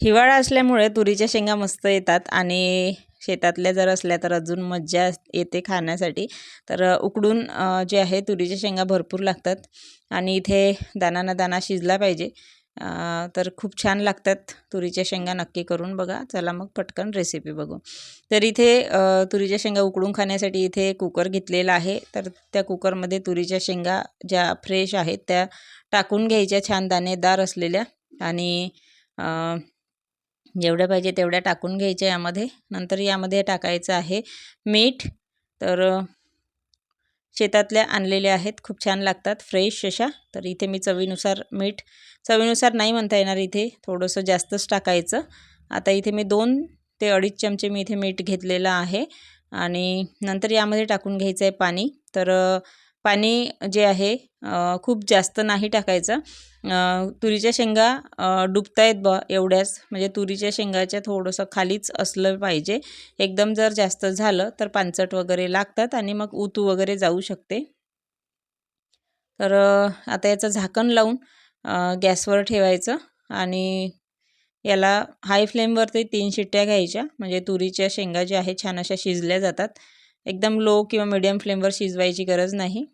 हिवाळा असल्यामुळे तुरीच्या शेंगा मस्त येतात आणि शेतातल्या जर असल्या तर अजून मज्जा येते खाण्यासाठी. तर उकडून जे आहे तुरीच्या शेंगा भरपूर लागतात आणि इथे दाना ना दाना शिजला पाहिजे. तर खूप छान लागतात तुरीच्या शेंगा नक्की करून बघा. चला मग पटकन रेसिपी बघू. तर इथे तुरीच्या शेंगा उकडून खाण्यासाठी इथे कुकर घेतलेला आहे. तर त्या कुकरमध्ये तुरीच्या शेंगा ज्या फ्रेश आहेत त्या टाकून घ्यायच्या. छान दाणेदार असलेल्या आणि जेवढ्या पाहिजे तेवढ्या टाकून घ्यायच्या यामध्ये. नंतर यामध्ये टाकायचं आहे मीठ. तर शेतातल्या आणलेल्या आहेत. खूप छान लागतात. फ्रेश अशा. तर इथे मी चवीनुसार मीठ. चवीनुसार नाही म्हणता येणार इथे. थोडंसं जास्तच टाकायचं. आता इथे मी दोन ते अडीच चमचे मी इथे मीठ घेतलेलं आहे. आणि नंतर यामध्ये टाकून घ्यायचं आहे पाणी. तर पाणी जे आहे खूप जास्त नाही टाकायचं. तुरीच्या शेंगा डुबतायत ब एवढ्याच. म्हणजे तुरीच्या शेंगाच्या थोडंसं खालीच असलं पाहिजे. एकदम जर जास्त झालं तर पानचट वगैरे लागतात आणि मग ऊतू वगैरे जाऊ शकते. तर आता याचं झाकण लावून गॅसवर ठेवायचं आणि याला हाय फ्लेमवरती तीन शिट्ट्या घ्यायच्या. म्हणजे तुरीच्या शेंगा ज्या आहेत छान अशा शिजल्या जातात. एकदम लो किंवा मिडियम फ्लेमवर शिजवायची गरज नाही.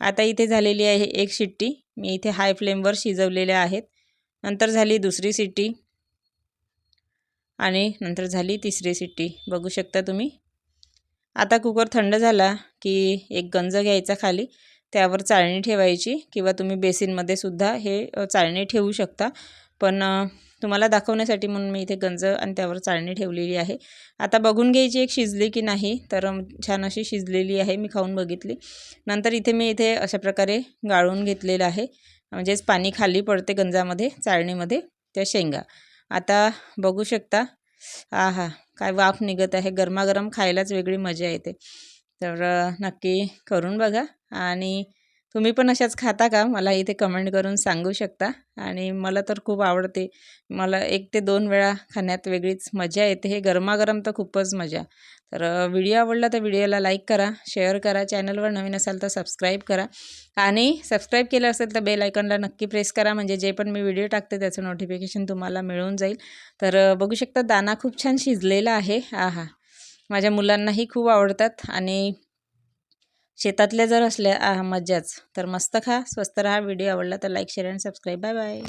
आता इथे झालेली आहे एक शिट्टी. मी इथे हाय फ्लेमवर शिजवलेल्या आहेत. नंतर झाली दुसरी सिट्टी आणि नंतर झाली तिसरी सिट्टी बघू शकता तुम्ही. आता कुकर थंड झाला की एक गंज घ्यायचा खाली. त्यावर चाळणी ठेवायची किंवा तुम्ही बेसिनमध्ये सुद्धा हे चाळणी ठेवू शकता. पण तुम्हाला दाखवण्यासाठी म्हणून मी इथे गंज आणि त्यावर चाळणी ठेवलेली आहे. आता बघून घ्यायची एक शिजली की नाही तर छान अशी शिजलेली आहे मी खाऊन बघितली. नंतर इथे मी इथे अशा प्रकारे गाळून घेतलेलं आहे. म्हणजेच पाणी खाली पडते गंजामध्ये चाळणीमध्ये त्या शेंगा. आता बघू शकता हा हा काय वाफ निघत आहे. गरमागरम खायलाच वेगळी मजा येते. तर नक्की करून बघा. आणि तुम्ही पण अशाच खाता का? मला इथे कमेंट करून सांगू शकता. आणि मला तर खूप आवडते. मला एक ते दोन वेळा खाण्यात वेगळीच मजा येते. हे गरमागरम तर खूपच मजा. तर व्हिडिओ आवडला तर व्हिडिओला लाईक करा शेअर करा चॅनलवर नवीन असाल तर सबस्क्राईब करा. आणि सबस्क्राईब केलं असेल तर बेल आयकॉनला नक्की प्रेस करा. म्हणजे जे पण मी व्हिडिओ टाकते त्याचं नोटिफिकेशन तुम्हाला मिळून जाईल. तर बघू शकता दाना खूप छान शिजलेला आहे. आहा. माझ्या मुलांनाही खूप आवडतात. आणि शेतातल्या जर असल्या मज्जाच तर मस्त खा स्वस्त राहा व्हिडिओ आवडला तर like share and subscribe bye bye